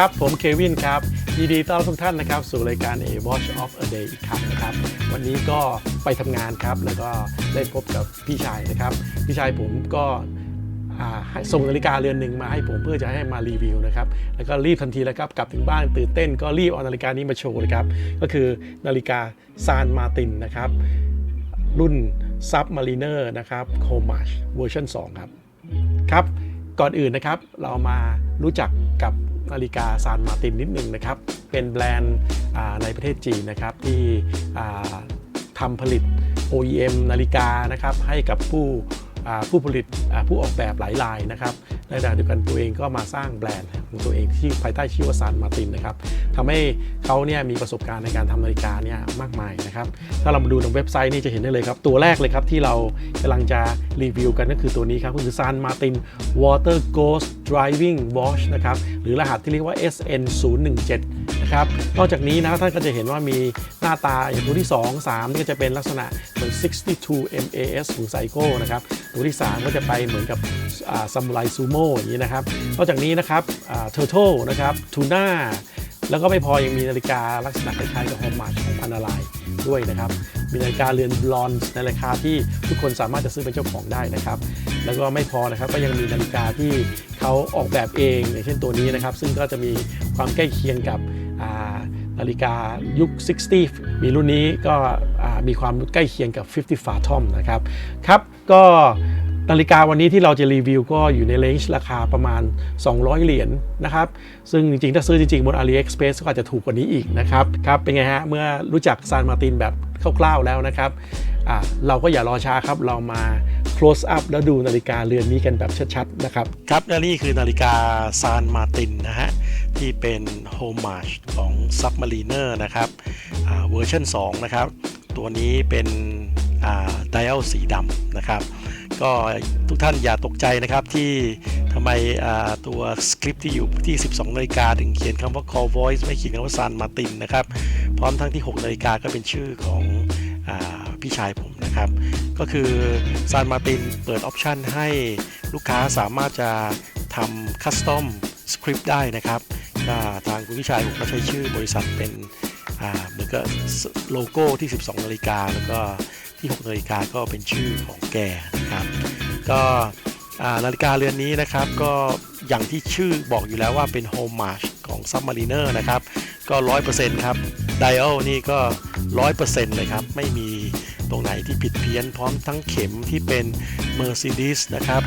ครับ ผมเควินครับยินดีต้อนรับทุกท่านนะครับ สู่รายการ A Watch of a Day อีกครั้งนะครับ วันนี้ก็ไปทำงานครับ แล้วก็ได้พบกับพี่ชายนะครับ พี่ชายผมก็ส่งนาฬิกาเรือนหนึ่งมาให้ผมเพื่อจะให้มารีวิวนะครับ แล้วก็รีบทันทีเลยครับ กลับถึงบ้านตื่นเต้น ก็รีบเอานาฬิกานี้มาโชว์เลยครับ ก็คือนาฬิกาซานมาตินนะครับ รุ่น Submariner นะครับโคมาชเวอร์ชัน2ครับ ครับ ก่อนอื่นนะครับเรามารู้จักกับนาฬิกาซานมาตินนิดนึงนะครับ เป็นแบรนด์ในประเทศจีนนะครับ ที่ทำผลิต OEM นาฬิกานะครับให้กับผู้ ผู้ผลิตผู้ออกแบบหลายรายนะครับในขณะเดียวกันตัวเองก็มาสร้างแบรนด์ของตัวเองที่ภายใต้ชื่อว่าซานมาตินนะครับทำให้เขาเนี่ยมีประสบการณ์ในการทำนาฬิกาเนี่ยมากมายนะครับถ้าเรามาดูในเว็บไซต์นี่จะเห็นได้เลยครับ ตัวแรกเลยครับที่เรากำลังจะรีวิวกันก็คือตัวนี้ครับก็คือซานมาตินวอเตอร์โกส Driving Watch นะครับหรือรหัสที่เรียกว่า SN017 นะครับนอกจากนี้นะท่านก็จะเห็นว่ามีหน้าตาอย่างตัวที่ 2 3 นี่ก็จะเป็นลักษณะเหมือน 62 MAS ของไซโก้นะครับตัวที่ 3 ก็จะไปเหมือนกับซามูไรซูโม่อย่างนี้นะครับนอกจากนี้นะครับเทอร์โทนะครับทูน่าแล้วก็ไม่พอยังมีนาฬิกาลักษณะคล้ายๆกับโฮมมาร์ของพันนาลายด้วยนะครับ มีนาฬิกาเรือนบลอนซ์ในราคาที่ทุกคนสามารถจะซื้อเป็นเจ้าของได้นะครับ แล้วก็ไม่พอนะครับก็ยังมีนาฬิกาที่เขาออกแบบเองอย่างเช่นตัวนี้นะครับ ซึ่งก็จะมีความใกล้เคียงกับนาฬิกายุค 60 มีรุ่นนี้ก็มีความใกล้เคียงกับ 50 f a t o m นะครับ ครับ ก็ นาฬิกาวันนี้ที่เราจะรีวิวก็อยู่ในเลนจ์ราคาประมาณ 200 เหรียญนะครับ ซึ่งจริงๆ ถ้าซื้อจริงๆ บน AliExpress ก็อาจจะถูกกว่านี้อีกนะครับครับ เป็นไงฮะ เมื่อรู้จักซานมาตินแบบคร่าวๆแล้วนะครับอ่าเราก็อย่ารอช้าครับ เรามา close up แล้วดูนาฬิกาเรือนนี้กันแบบชัดๆ นะครับ ครับและนี่คือนาฬิกาซานมาตินนะฮะ ที่เป็น homage ของ Submariner นะครับเวอร์ชัน2 นะครับ ตัวนี้เป็นไดอัลสีดำนะครับ ก็ทุกท่านอย่าตกใจนะครับที่ทำไมตัวสคริปต์ที่อยู่ที่ 12นาฬิกาถึงเขียนคำว่า call voice ไม่เขียนคำว่า San Martin นะครับ พร้อมทั้งที่6นาฬิกาก็เป็นชื่อของอพี่ชายผมนะครับ ก็คือ San Martin เปิดออปชันให้ลูกค้าสามารถจะทำคัสตอมสคริปต์ได้นะครับก็ทางคุณพี่ชายผมก็ใช้ชื่อบริษัทเป็นเหมือนกับโลโก้ที่ 12นาฬิกาแล้วก็ ที่6นาฬิกาก็เป็นชื่อของแกนะครับก็นาฬิกาเรือนนี้นะครับก็อย่างที่ชื่อบอกอยู่แล้วว่าเป็น Home March ของ Submariner นะครับก็100%ครับ Dial นี่ก็100%เลยครับ ไม่มีตรงไหนที่ผิดเพี้ยนพร้อมทั้งเข็มที่เป็น Mercedes นะครับ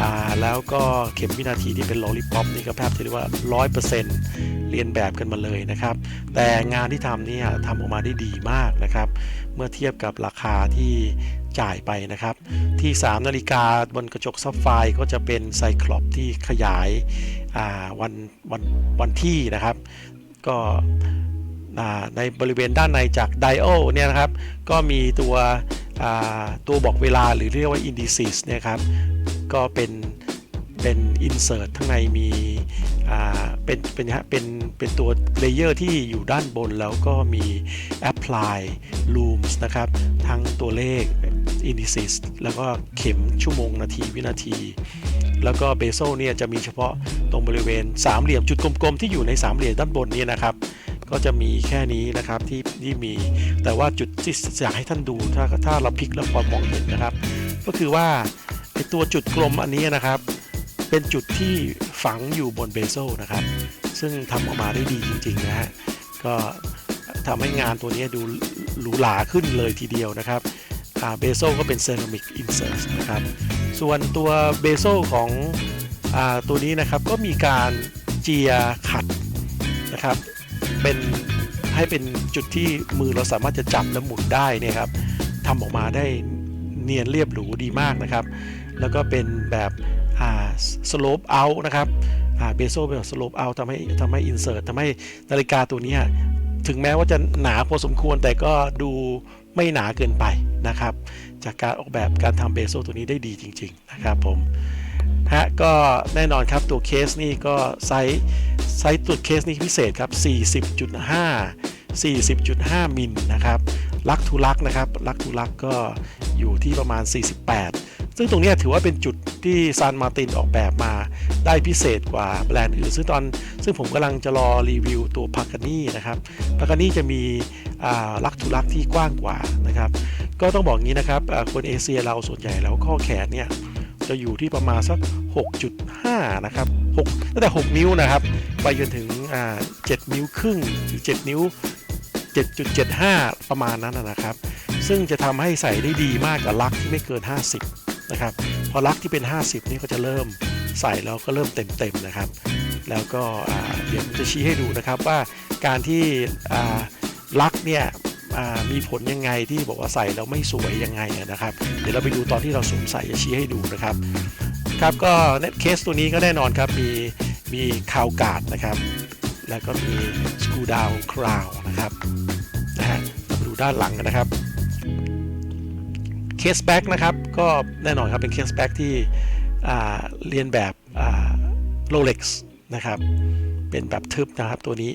อ่าแล้วก็เข็มวินาทีที่เป็น Lollipop นี่ก็แทบจะเรียกว่า100%เรี เรียนแบบกันมาเลยนะครับ แต่งานที่ทำเนี่ยทำออกมาได้ดีมากนะครับ เมื่อเทียบกับราคาที่จ่ายไปนะครับ ที่ 3 นาฬิกาบนกระจกซับไฟก็จะเป็นไซคลอปที่ขยายาวันวันวันที่นะครับ ก็ในบริเวณด้านในจากไดโอเนี่ยนะครับ ก็มีตัวตัวบอกเวลาหรือเรียกว่า indices เนี่ยครับ ก็เป็นเป็น insert ข้างในมี เป็นเป็นฮะเป็นเป็นตัวเลเยอร์ที่อยู่ด้านบนแล้วก็มี apply looms นะครับ ทั้งตัวเลข indices แล้วก็เข็มชั่วโมงนาทีวินาที แล้วก็เบโซเนี่ยจะมีเฉพาะตรงบริเวณสามเหลี่ยมจุดกลมๆ ที่อยู่ในสามเหลี่ยมด้านบนนี่นะครับ ก็จะมีแค่นี้นะครับที่ที่มี แต่ว่าจุดที่อยากให้ท่านดูถ้าถ้าเราพลิกแล้วพอมองเห็นนะครับ ก็คือว่าไอตัวจุดกลมอันนี้นะครับ เป็นจุดที่ ฝังอยู่บนเบโซนะครับ ซึ่งทำออกมาได้ดีจริงๆนะฮะก็ทำให้งานตัวนี้ดูหรูหราขึ้นเลยทีเดียวนะครับเบโซก็เป็นเซรามิกอินเสิร์ตนะครับ ส่วนตัวเบโซของอตัวนี้นะครับก็มีการเจียขัดนะครับ เป็นให้เป็นจุดที่มือเราสามารถจะจับและหมุนได้นี่ครับทำออกมาได้เนียนเรียบหรูดีมากนะครับ แล้วก็เป็นแบบ สโลปเอานะครับเบโซเป็นสโลปเอาทำให้ทำให้อินเสิร์ตทำให้นาฬิกาตัวนี้ถึงแม้ว่าจะหนาพอสมควรแต่ก็ดูไม่หนาเกินไปนะครับ จากการออกแบบการทำเบโซตัวนี้ได้ดีจริง ๆ นะครับผมฮะก็แน่นอนครับตัวเคสนี่ก็ไซส์ไซส์ตัวเคสนี่พิเศษครับ 40.5 40.5 มิลนะครับลักทูลักนะครับลักทูลักก็อยู่ที่ประมาณ 48 ซึ่งตรงนี้ถือว่าเป็นจุด ที่ซานมาตินออกแบบมาได้พิเศษกว่าแบรนด์อื่น ซึ่งตอนซึ่งผมกำลังจะรอรีวิวตัวพากานี่นะครับพากานี่จะมีลักทุลักที่กว้างกว่านะครับ ก็ต้องบอกงี้นะครับคนเอเชียเราส่วนใหญ่แล้วข้อแขนเนี่ยจะอยู่ที่ประมาณสัก 6.5 นะครับ 6 ตั้งแต่ 6 นิ้วนะครับ ไปจนถึง 7 นิ้วครึ่งหรือ 7 นิ้ว 7.75 ประมาณนั้นนะนะครับ ซึ่งจะทำให้ใส่ได้ดีมากกับลักที่ไม่เกิน 50 นะครับ พอลักที่เป็น 50 นี่ก็จะเริ่มใส่แล้วก็เริ่มเต็มๆนะครับ แล้วก็เดี๋ยวผมจะชี้ให้ดูนะครับว่าการที่ลักเนี่ยมีผลยังไงที่บอกว่าใส่แล้วไม่สวยยังไงนะครับ เดี๋ยวเราไปดูตอนที่เราสวมใส่จะชี้ให้ดูนะครับครับก็เน็ตเคสตัวนี้ก็แน่นอนครับมีมีคาวการ์ดนะครับ แล้วก็มีสกูดาวคราวนะครับนะฮะดูด้านหลังนะครับ เคสแบ็กนะครับ ก็แน่นอนครับเป็นเคสแบ็กที่เรียนแบบโรเล็กซ์นะครับ เป็นแบบทึบนะครับตัวนี้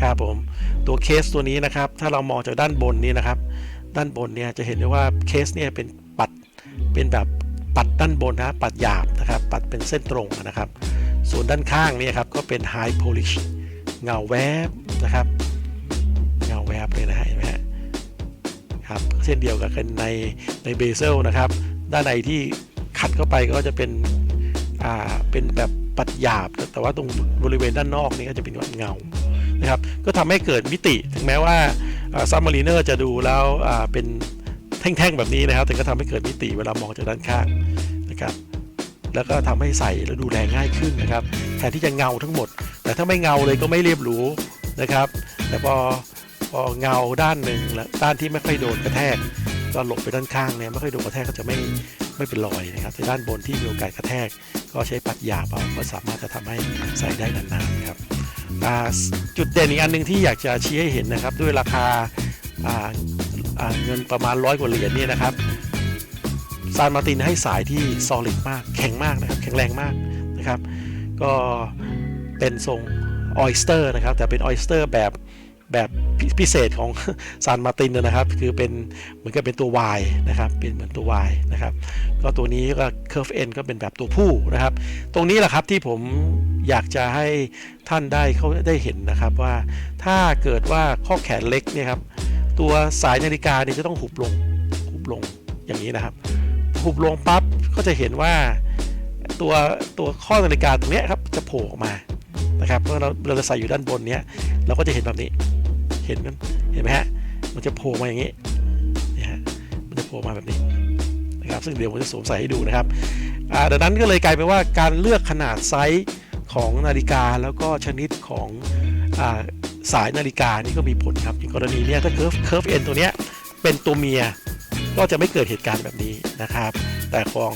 ครับผมตัวเคสตัวนี้นะครับ ถ้าเรามองจากด้านบนนี้นะครับ ด้านบนเนี่ยจะเห็นได้ว่าเคสเนี่ยเป็นปัดเป็นแบบปัดด้านบนนะปัดหยาบนะครับ ปัดเป็นเส้นตรงนะครับ ส่วนด้านข้างเนี่ยครับก็เป็น high polish เงาแวบนะครับ เงาแวบเลยนะฮะเห็นไหมฮะครับ เช่นเดียวกับกันในในเบเซลนะครับ ด้านในที่ขัดเข้าไปก็จะเป็นอ่าเป็นแบบปัดหยาบ แต่ว่าตรงบริเวณด้านนอกนี่ก็จะเป็นแบบเงานะครับ ก็ทำให้เกิดมิติถึงแม้ว่าซัมมารีเนอร์จะดูแล้วอ่าเป็นแท่งๆแบบนี้นะครับ แต่ก็ทำให้เกิดมิติเวลามองจากด้านข้างนะครับแล้วก็ทำให้ใส่แล้วดูแลง่ายขึ้นนะครับแทนที่จะเงาทั้งหมด แต่ถ้าไม่เงาเลยก็ไม่เรียบหรูนะครับ แต่พอ พอเงาด้านหนึ่งแล้วด้านที่ไม่ค่อยโดนกระแทกก็หลบไปด้านข้างเนี่ยไม่ค่อยโดนกระแทกก็จะไม่ไม่เป็นรอยนะครับแต่ด้านบนที่มีโอกาสกระแทก ก็ใช้ปัดหยาบเอาก็สามารถจะทำให้ใส่ได้นานๆครับจุดเด่นอีกอันหนึ่งที่อยากจะชี้ให้เห็นนะครับ ด้วยราคาาาเงินประมาณร้อยกว่าเหรียญเนี่ยนะครับซานมาตินให้สายที่ solid มาก แข็งมากนะครับ แข็งแรงมากนะครับ ก็เป็นทรงออยสเตอร์นะครับ แต่เป็นออยสเตอร์แบบแบบ พิเศษของซานมาตินนะครับ คือเป็นเหมือนกับเป็นตัว Y นะครับ เป็นเหมือนตัว Y นะครับ ก็ตัวนี้ก็ curve N ก็เป็นแบบตัวผู้นะครับ ตรงนี้แหละครับที่ผมอยากจะให้ท่านได้เขาได้เห็นนะครับว่าถ้าเกิดว่าข้อแขนเล็กเนี่ยครับ ตัวสายนาฬิกาเนี่ยจะต้องหุบลงหุบลงอย่างนี้นะครับ หุบลงปั๊บก็จะเห็นว่าตัวตัวข้อนาฬิกาตรงนี้ครับจะโผล่ออกมานะครับเพราะเราเราจะใส่อยู่ด้านบนเนี้ยเราก็จะเห็นแบบนี้ เห็นมันเห็นไหมฮะ มันจะโผล่มาอย่างนี้นี่ฮะมันจะโผล่มาแบบนี้นะครับซึ่งเดี๋ยวผมจะสวมใส่ให้ดูนะครับอ่าดังนั้นก็เลยกลายเป็นว่าการเลือกขนาดไซส์ของนาฬิกาแล้วก็ชนิดของอ่าสายนาฬิกานี่ก็มีผลครับอย่างกรณีเนี้ยถ้า curve curve end ตัวเนี้ยเป็นตัวเมียก็จะไม่เกิดเหตุการณ์แบบนี้นะครับ แต่ของ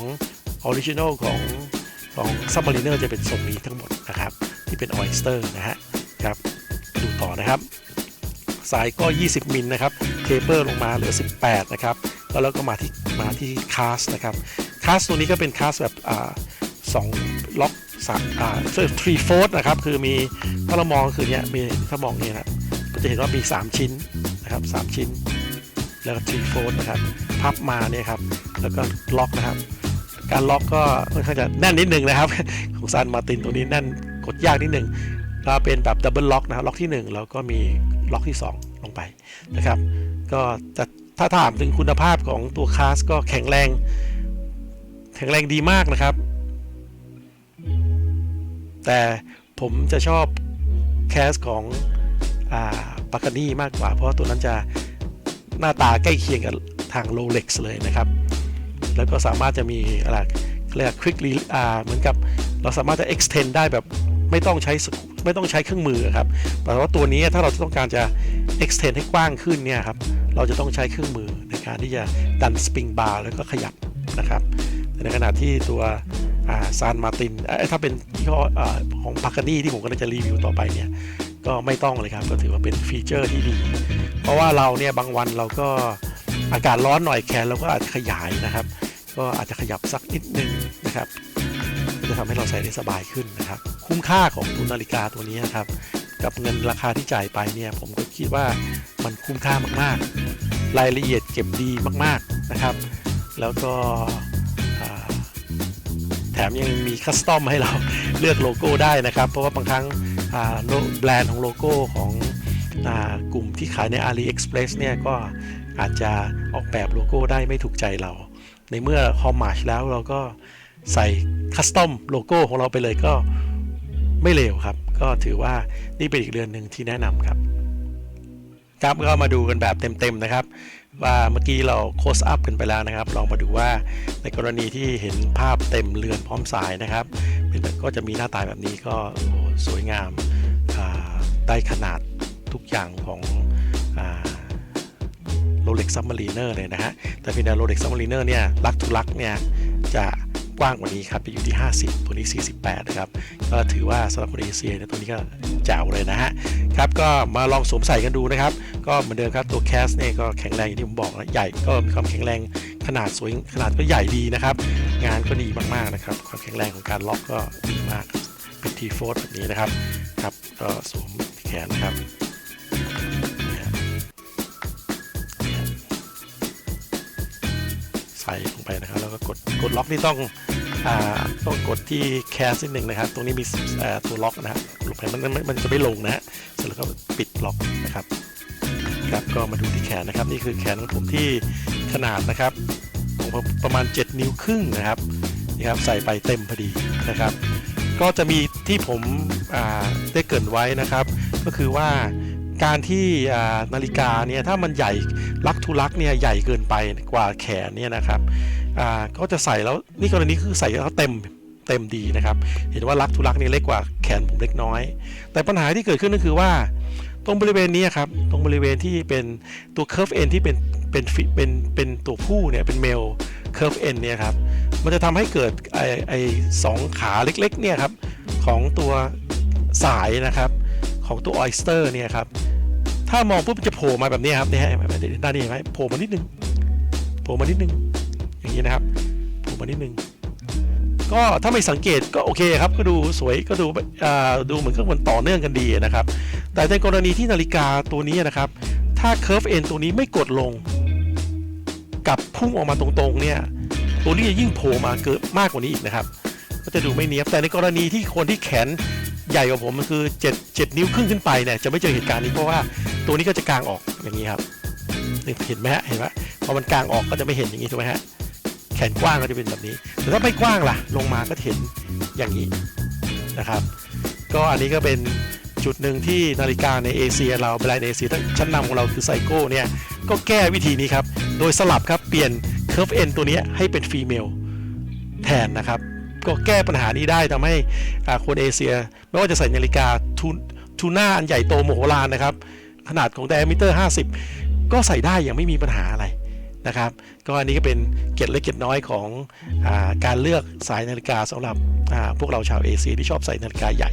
ออริจิน l ลของของซับมารีเนอร์จะเป็นทรงนี้ทั้งหมดนะครับ ที่เป็นออยสเตอร์นะฮะครับ ดูต่อนะครับ สายก็ 20 มิลนะครับเทเปอร์ลงมาเหลือ 18 นะครับ แล้วเราก็มาที่มาที่คาสนะครับคาสตัวนี้ก็เป็นคาสแบบอ่าสองล็อกสามอ่าทรีโฟร์นะครับ คือมีถ้าเรามองคือเนี้ยมีถ้ามองเนี่ยนะก็จะเห็นว่ามี 3 ชิ้นนะครับ 3 ชิ้น แล้วก็ทรีโฟร์นะครับ พับมาเนี่ยครับ แล้วก็ล็อกนะครับ การล็อกก็ค่อนข้างจะแน่นนิดนึงนะครับ ของซานมาตินตัวนี้แน่นกดยากนิดนึงก็เป็นแบบดับเบิลล็อกนะครับล็อกที่ 1 แล้วก็มี ล็อกที่ 2 ลงไปนะครับก็แต่ถ้าถามถึงคุณภาพของตัวคาสก็แข็งแรง แข็งแรงดีมากนะครับ แต่ผมจะชอบแคสของอ่าปากานี่มากกว่า เพราะตัวนั้นจะหน้าตาใกล้เคียงกับทางโรเล็กซ์เลยนะครับ แล้วก็สามารถจะมีอะไรเรียก quick re อ่าเหมือนกับเราสามารถจะ extend ได้แบบ ไม่ต้องใช้ไม่ต้องใช้เครื่องมือครับแต่ว่าตัวนี้ถ้าเราต้องการจะ extend ให้กว้างขึ้นเนี่ยครับเราจะต้องใช้เครื่องมือในการที่จะดันสปริงบาร์แล้วก็ขยับนะครับในขณะที่ตัวซานมาตินถ้าเป็นยี่ห้อของพาร์กานี่ที่ผมกำลังจะรีวิวต่อไปเนี่ยก็ไม่ต้องเลยครับก็ถือว่าเป็นฟีเจอร์ที่ดี เพราะว่าเราเนี่ยบางวันเราก็อากาศร้อนหน่อยแขนเราก็อาจจะขยายนะครับ ก็อาจจะขยับสักนิดนึงนะครับ จะทำให้เราใส่ได้สบายขึ้นนะครับ คุ้มค่าของตัวนาฬิกาตัวนี้นะครับ กับเงินราคาที่จ่ายไปเนี่ยผมก็คิดว่ามันคุ้มค่ามากๆ รายละเอียดเก็บดีมากๆนะครับ แล้วก็แถมยังมีคัสตอมให้เราเลือกโลโก้ได้นะครับ เพราะว่าบางครั้งแบรนด์ของโลโก้ของอกลุ่มที่ขายใน AliExpress เนี่ยก็อาจจะออกแบบโลโก้ได้ไม่ถูกใจเรา ในเมื่อฮอมมาชแล้วเราก็ ใส่คัสตอมโลโก้ของเราไปเลยก็ไม่เลวครับ ก็ถือว่านี่เป็นอีกเรือนหนึ่งที่แนะนำครับครับก็มาดูกันแบบเต็มๆนะครับ ว่าเมื่อกี้เราโคสอัพกันไปแล้วนะครับ ลองมาดูว่าในกรณีที่เห็นภาพเต็มเรือนพร้อมสายนะครับเป็นก็จะมีหน้าตาแบบนี้ก็โอ้สวยงามได้ขนาดทุกอย่างของโรเล็กซัมมารีเนอร์เลยนะฮะแต่เพียงแต่โรเล็กซัมมารีเนอร์เนี่ยลักทุลักเนี่ยจะ กว้างกว่านี้ครับไปอยู่ที่ 50 ตัวนี้ 48 นะครับ ก็ถือว่าสำหรับคนเอเชียเนี่ยตัวนี้ก็แจ๋วเลยนะฮะ ครับ ก็มาลองสวมใส่กันดูนะครับ ก็เหมือนเดิมครับตัวแคสเนี่ยก็แข็งแรงอย่างที่ผมบอกนะใหญ่ก็มีความแข็งแรงขนาดสวยขนาดก็ใหญ่ดีนะครับ งานก็ดีมากๆนะครับ ความแข็งแรงของการล็อกก็ดีมากเป็นทีโฟแบบนี้นะครับ ครับก็สวมแขนนะครับ ใส่ลงไปนะครับ แล้วก็กดกดล็อกนี่ต้องอ่าต้องกดที่แคสนิดหนึ่งนะครับ ตรงนี้มีอ่อตัวล็อกนะฮะลงไปมันมันมันจะไม่ลงนะฮะเสร็จแล้วก็ปิดล็อกนะครับครับก็มาดูที่แขนนะครับ นี่คือแขนของผมที่ขนาดนะครับของผมประมาณ 7 นิ้วครึ่งนะครับนี่ครับใส่ไปเต็มพอดีนะครับ ก็จะมีที่ผมได้เกินไว้นะครับ ก็คือว่าการที่นาฬิกาเนี่ยถ้ามันใหญ่ ลักทุลักเนี่ยใหญ่เกินไปกว่าแขนเนี่ยนะครับอ่าก็จะใส่แล้วนี่กรณีคือใส่แล้วเต็มเต็มดีนะครับ เห็นว่าลักทุลักนี่เล็กกว่าแขนผมเล็กน้อย แต่ปัญหาที่เกิดขึ้นก็คือว่า ตรงบริเวณนี้ครับตรงบริเวณที่เป็นตัว curve end ที่เป็นเป็นเป็นเป็นตัวผู้เนี่ยเป็น male curve end เนี่ยครับมันจะทำให้เกิดไอไอสองขาเล็กๆเนี่ยครับของตัวสายนะครับของตัว oyster เนี่ยครับ ถ้ามองปุ๊บมันจะโผล่มาแบบนี้ครับเนี่ยฮะด้านนี้เห็นไหมโผล่มานิดนึงโผล่มานิดนึงอย่างนี้นะครับโผล่มานิดนึงก็ถ้าไม่สังเกตก็โอเคครับก็ดูสวยก็ดูอ่าดูเหมือนกับมันต่อเนื่องกันดีนะครับ แต่ในกรณีที่นาฬิกาตัวนี้นะครับ ถ้า curve end ตัวนี้ไม่กดลง กับพุ่งออกมาตรงๆเนี่ยตัวนี้จะยิ่งโผล่มาเกิดมากกว่านี้อีกนะครับ ก็จะดูไม่เนียบแต่ในกรณีที่คนที่แขนใหญ่กว่าผมมันคือ 7 7 นิ้วครึ่งขึ้นไปเนี่ยจะไม่เจอเหตุการณ์นี้เพราะว่า ตัวนี้ก็จะกางออกอย่างนี้ครับเห็นไหมฮะเห็นไหมพอมันกางออกก็จะไม่เห็นอย่างนี้ถูกไหมฮะแขนกว้างก็จะเป็นแบบนี้แต่ถ้าไม่กว้างล่ะ ลงมาก็เห็นอย่างนี้นะครับ ก็อันนี้ก็เป็นจุดหนึ่งที่นาฬิกาในเอเชียเราแบรนด์เอเชียชั้นนำของเราคือไซโก้เนี่ยก็แก้วิธีนี้ครับ โดยสลับครับเปลี่ยน curve end ตัวนี้ให้เป็นฟีเมลแทนนะครับ ก็แก้ปัญหานี้ได้ทำให้คนเอเชีย ไม่ว่าจะใส่นาฬิกาทูทูน่าอันใหญ่โตโมโหลานนะครับ ขนาดของ diameter 50 ก็ใส่ได้อย่างไม่มีปัญหาอะไรนะครับ ก็อันนี้ก็เป็นเกร็ดเล็กเกร็ดน้อยของอาการเลือกสายนาฬิกาสำหรับพวกเราชาวเอเชียที่ชอบใส่นาฬิกาใหญ่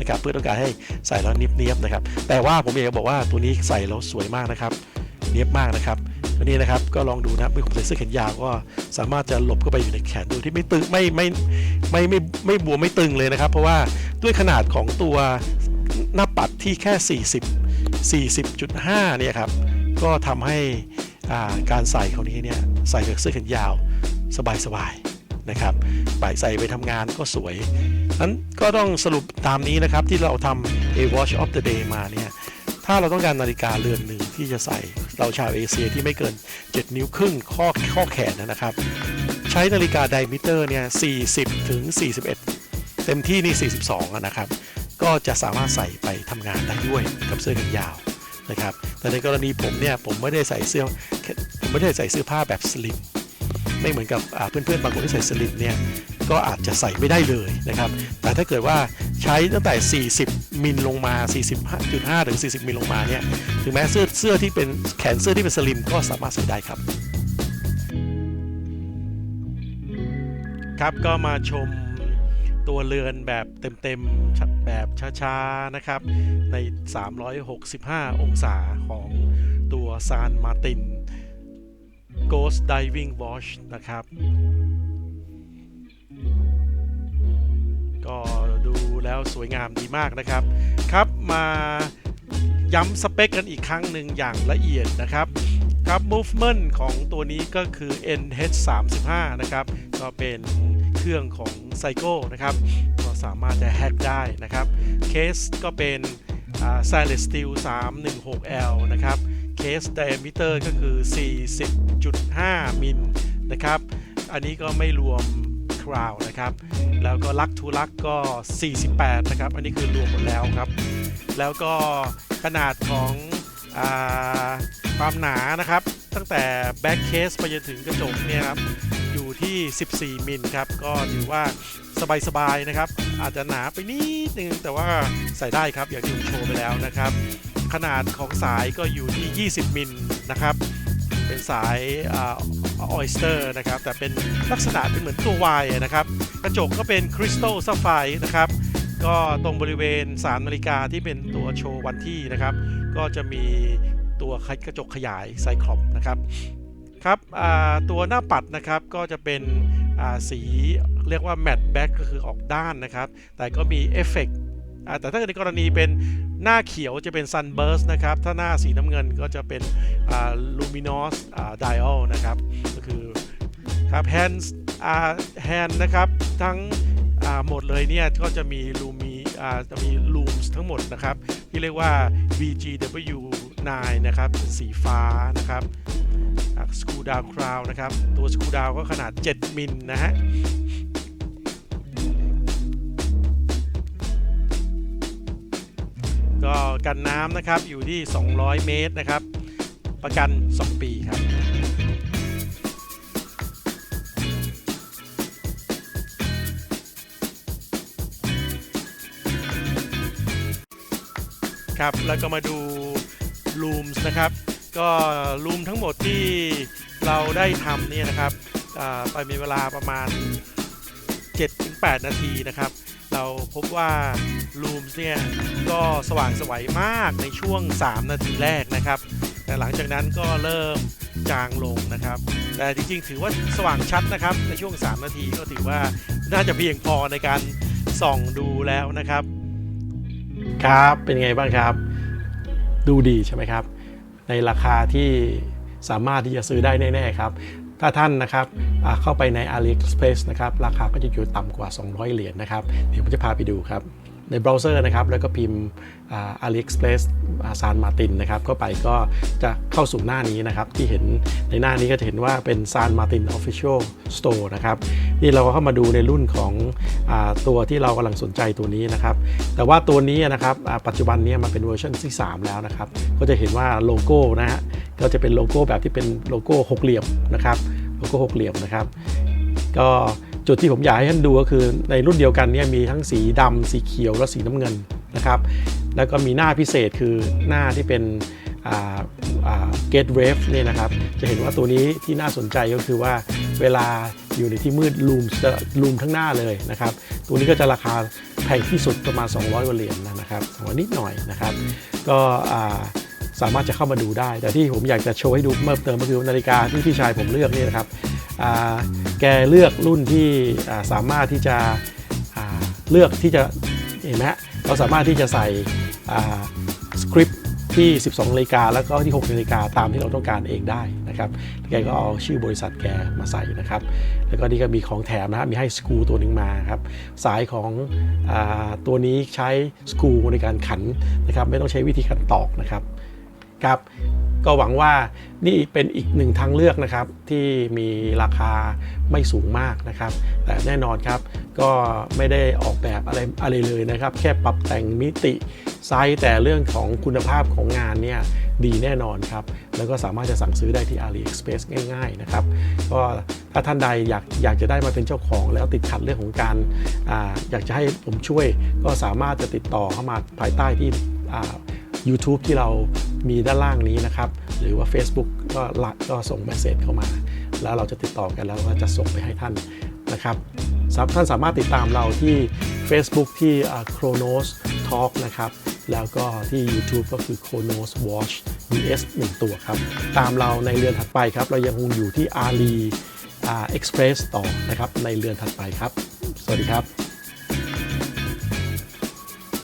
นะครับ เพื่อต้องการให้ใส่แล้วเนียบๆนะครับ แต่ว่าผมอยากจะบอกว่าตัวนี้ใส่แล้วสวยมากนะครับ เนียบมากนะครับตัวนี้นะครับก็ลองดูนะครับเมื่อผมใส่เสื้อแขนยาวก็สามารถจะหลบเข้าไปอยู่ในแขนโดยที่ไม่ตึงไม่ไม่ไม่ไม่ไม่บวมไม่ตึงเลยนะครับ เพราะว่าด้วยขนาดของตัวหน้าปัดที่แค่ 40 40.5 เนี่ยครับ ก็ทำให้การใส่เขานี้เนี่ยใส่กับเสื้อแขนยาวสบายๆนะครับไปใส่ไปทำงานก็สวยนั้นก็ต้องสรุปตามนี้นะครับที่เราทำ A Watch of the Day มาเนี่ยถ้าเราต้องการนาฬิกาเรือนหนึ่งที่จะใส่เราชาวเอเชียที่ไม่เกิน 7 นิ้วครึ่งข้อข้อแขนนะครับ ใช้นาฬิกาไดมิเตอร์เนี่ย40ถึง41 เต็มที่นี่ 42นะครับ ก็จะสามารถใส่ไปทำงานได้ด้วยกับเสื้อแขนยาวนะครับแต่ในกรณีผมเนี่ยผมไม่ได้ใส่เสื้อผมไม่ได้ใส่เสื้อผ้าแบบสลิมไม่เหมือนกับอ่าเพื่อนๆบางคนที่ใส่สลิมเนี่ยก็อาจจะใส่ไม่ได้เลยนะครับ แต่ถ้าเกิดว่าใช้ตั้งแต่ 40 มิลลงมา45.5ถึง 40 มิลลงมาเนี่ย ถึงแม้เสื้อเสื้อที่เป็นแขนเสื้อที่เป็นสลิมก็สามารถใส่ได้ครับ ครับก็มาชม ตัวเรือนแบบเต็มๆแบบช้าๆนะครับ ใน 365 องศาของตัวซานมาติน Ghost Diving Watch นะครับ ก็ดูแล้วสวยงามดีมากนะครับ ครับมาย้ำสเปคกันอีกครั้งหนึ่งอย่างละเอียดนะครับครับ movement ของตัวนี้ก็คือ NH35 นะครับ ก็เป็นเครื่องของ ไซโก้นะครับก็สามารถจะแฮ็กได้นะครับเคสก็เป็นอ่า Stainless Steel 316L นะครับเคส diameter ก็คือ 40.5 มิลนะครับอันนี้ก็ไม่รวมคราวนะครับแล้วก็ลักทูลักก็ 48 นะครับ อันนี้คือรวมหมดแล้วครับ แล้วก็ขนาดของ ความหนานะครับ ตั้งแต่แบ็คเคสไปจนถึงกระจกเนี่ยครับอยู่ที่ 14 มิลครับ ก็ถือว่าสบายๆนะครับ อาจจะหนาไปนิดนึงแต่ว่าใส่ได้ครับอย่างที่ผมโชว์ไปแล้วนะครับ ขนาดของสายก็อยู่ที่ 20 มิลนะครับ เป็นสายออยสเตอร์นะครับ แต่เป็นลักษณะเป็นเหมือนตัว Y นะครับ กระจกก็เป็นคริสตัลซัฟไฟนะครับ ก็ตรงบริเวณ3นาฬิกาที่เป็นตัวโชว์วันที่นะครับ ก็จะมีตัวกระจกขยายไซคลอปนะครับครับตัวหน้าปัดนะครับก็จะเป็นสีเรียกว่าแมตต์แบ็กก็คือออกด้านนะครับ แต่ก็มีเอฟเฟกต์แต่ถ้าเกิดในกรณีเป็นหน้าเขียวจะเป็น Sunburst นะครับ ถ้าหน้าสีน้ำเงินก็จะเป็นอ่า Luminous อ่า Dial นะครับ ก็คือครับแฮนด์แฮนด์นะครับ ทั้ง หมดเลยเนี่ยก็จะมีลูมีอ่าจะมี looms ทั้งหมดนะครับ ที่เรียกว่า VGW9 นะครับเป็นสีฟ้านะครับสกูดาวคราวนะครับ ตัวสกูดาวก็ขนาด 7 มิลนะฮะก็กันน้ำนะครับอยู่ที่ 200 เมตรนะครับ ประกัน 2 ปีครับ ครับแล้วก็มาดู looms นะครับ ก็ลูมทั้งหมดที่เราได้ทำเนี่ยนะครับไปมีเวลาประมาณ 7-8 นาทีนะครับ เราพบว่าลูมเนี่ยก็สว่างสวัยมากในช่วง 3 นาทีแรกนะครับ แต่หลังจากนั้นก็เริ่มจางลงนะครับ แต่จริงๆ ถือว่าสว่างชัดนะครับ ในช่วง 3 นาทีก็ถือว่าน่าจะเพียงพอในการส่องดูแล้วนะครับ ครับเป็นไงบ้างครับ ดูดีใช่ไหมครับ ในราคาที่สามารถที่จะซื้อได้แน่ ๆ ครับ ถ้าท่านนะครับเข้าไปใน AliExpress นะครับ ราคาก็จะอยู่ต่ำกว่า 200 เหรียญนะครับ เดี๋ยวผมจะพาไปดูครับ ในเบราว์เซอร์นะครับแล้วก็พิมพ์อ่า AliExpress ซานมาตินนะครับเข้าไปก็จะเข้าสู่หน้านี้นะครับที่เห็นในหน้านี้ก็จะเห็นว่าเป็นซานมาติน Official Store นะครับนี่เราก็เข้ามาดูในรุ่นของอตัวที่เรากำลังสนใจตัวนี้นะครับแต่ว่าตัวนี้นะครับปัจจุบันนี้มันเป็นเวอร์ชันที่ 3 แล้วนะครับก็จะเห็นว่าโลโก้นะฮะก็จะเป็นโลโก้แบบที่เป็นโลโก้หกเหลี่ยมนะครับโลโก้หกเหลี่ยมนะครับก็ จุดที่ผมอยากให้ท่านดูก็คือในรุ่นเดียวกันเนี่ยมีทั้งสีดำสีเขียวและสีน้ำเงินนะครับ แล้วก็มีหน้าพิเศษคือหน้าที่เป็นเกตเวฟเนี่ยนะครับ จะเห็นว่าตัวนี้ที่น่าสนใจก็คือว่าเวลาอยู่ในที่มืดลูมจะลูมทั้งหน้าเลยนะครับ ตัวนี้ก็จะราคาแพงที่สุดประมาณ 200กว่าเหรียญนะครับสองนิดหน่อยนะครับ ก็สามารถจะเข้ามาดูได้ แต่ที่ผมอยากจะโชว์ให้ดูเพิ่มเติมก็คือนาฬิกาที่พี่ชายผมเลือกนี่นะครับ แกเลือกรุ่นที่สามารถที่จะเลือกที่จะเห็นไหมเราสามารถที่จะใส่สคริปต์ที่ 12นาฬิกาแล้วก็ที่ 6นาฬิกาตามที่เราต้องการเองได้นะครับ แกก็เอาชื่อบริษัทแกมาใส่นะครับ แล้วก็นี่ก็มีของแถมนะมีให้สกรูตัวหนึ่งมาครับ สายของอตัวนี้ใช้สกรูในการขันนะครับ ไม่ต้องใช้วิธีการตอกนะครับ ครับ ก็หวังว่านี่เป็นอีกหนึ่งทางเลือกนะครับ ที่มีราคาไม่สูงมากนะครับ แต่แน่นอนครับก็ไม่ได้ออกแบบอะไรอะไรเลยนะครับ แค่ปรับแต่งมิติไซส์แต่เรื่องของคุณภาพของงานเนี่ยดีแน่นอนครับ แล้วก็สามารถจะสั่งซื้อได้ที่ AliExpress ง่าย ๆ นะครับ ก็ถ้าท่านใดอยากอยากจะได้มาเป็นเจ้าของแล้วติดขัดเรื่องของการอาอยากจะให้ผมช่วย ก็สามารถจะติดต่อเข้ามาภายใต้ที่ YouTube ที่เรา มีด้านล่างนี้นะครับ หรือว่า Facebook ก็หละก็ส่งเมสเซจเข้ามา แล้วเราจะติดต่อกันแล้วก็จะส่งไปให้ท่านนะครับท่านสามารถติดตามเราที่ Facebook ที่อ่า Chronos Talk นะครับ แล้วก็ที่ YouTube ก็คือ Chronos Watch US 1 ตัวครับ ตามเราในเรือนถัดไปครับ เรายังคงอยู่ที่ Ali อ่า Express ต่อนะครับ ในเรือนถัดไปครับ สวัสดีครับ